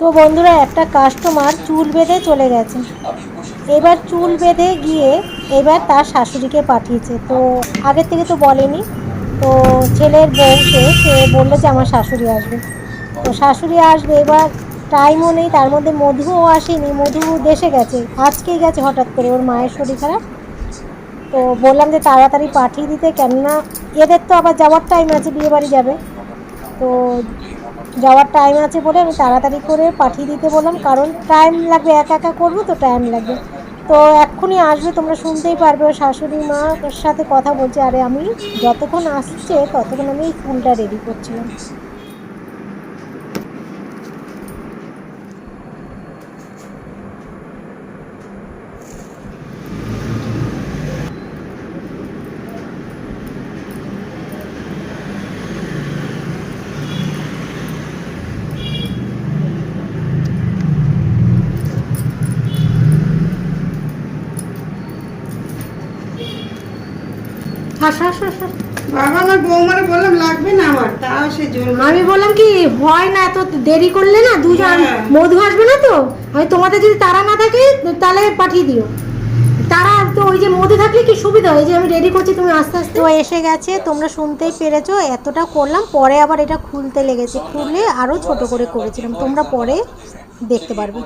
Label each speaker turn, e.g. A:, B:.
A: তো বন্ধুরা, একটা কাস্টমার চুল বেঁধে চলে গেছে। এবার চুল বেঁধে গিয়ে এবার তার শাশুড়িকে পাঠিয়েছে। তো আগের থেকে তো বলেনি। তো ছেলের বউকে, সে বলল যে আমার শাশুড়ি আসবে। তো শাশুড়ি আসবে, এবার টাইমও নেই, তার মধ্যে মধুও আসেনি, মধু দেশে গেছে, আজকেই গেছে হঠাৎ করে, ওর মায়ের শরীর খারাপ। তো বললাম যে তাড়াতাড়ি পাঠিয়ে দিতে, কেননা এদের তো আবার যাওয়ার টাইম আছে, বিয়ে বাড়ি যাবে। তো যাওয়ার টাইম আছে বলে আমি তাড়াতাড়ি করে পাঠিয়ে দিতে বললাম, কারণ টাইম লাগবে, একা একা করব তো টাইম লাগবে। তো এক্ষুনি আসবে, তোমরা শুনতেই পারবে শাশুড়ি মা ওর সাথে কথা বলছে, আরে আমি যতক্ষণ আসছে ততক্ষণ আমি এই ফুলটা রেডি করছিলাম। হাস হাস হাস।
B: বাবা আমার বৌমারে বললাম লাগবে না আমার তাও সে জোর
A: আমি বললাম কি হয় না এত দেরি করলে না দুজন
B: হ্যাঁ।
A: মধু আসবে না তো? আমি তোমাদের যদি তারা না থাকে তাহলে পাঠিয়ে দিও। তারা তো ওই যে মধু থাকলে কি সুবিধা হয়? যে আমি রেডি করছি তুমি আস্তে আস্তে। তো এসে গেছে তোমরা শুনতেই পেরেছ এতটা করলাম পরে আবার এটা খুলতে লেগেছে। খুলে আরও ছোট করে করেছিলাম তোমরা পরে দেখতে পারবে।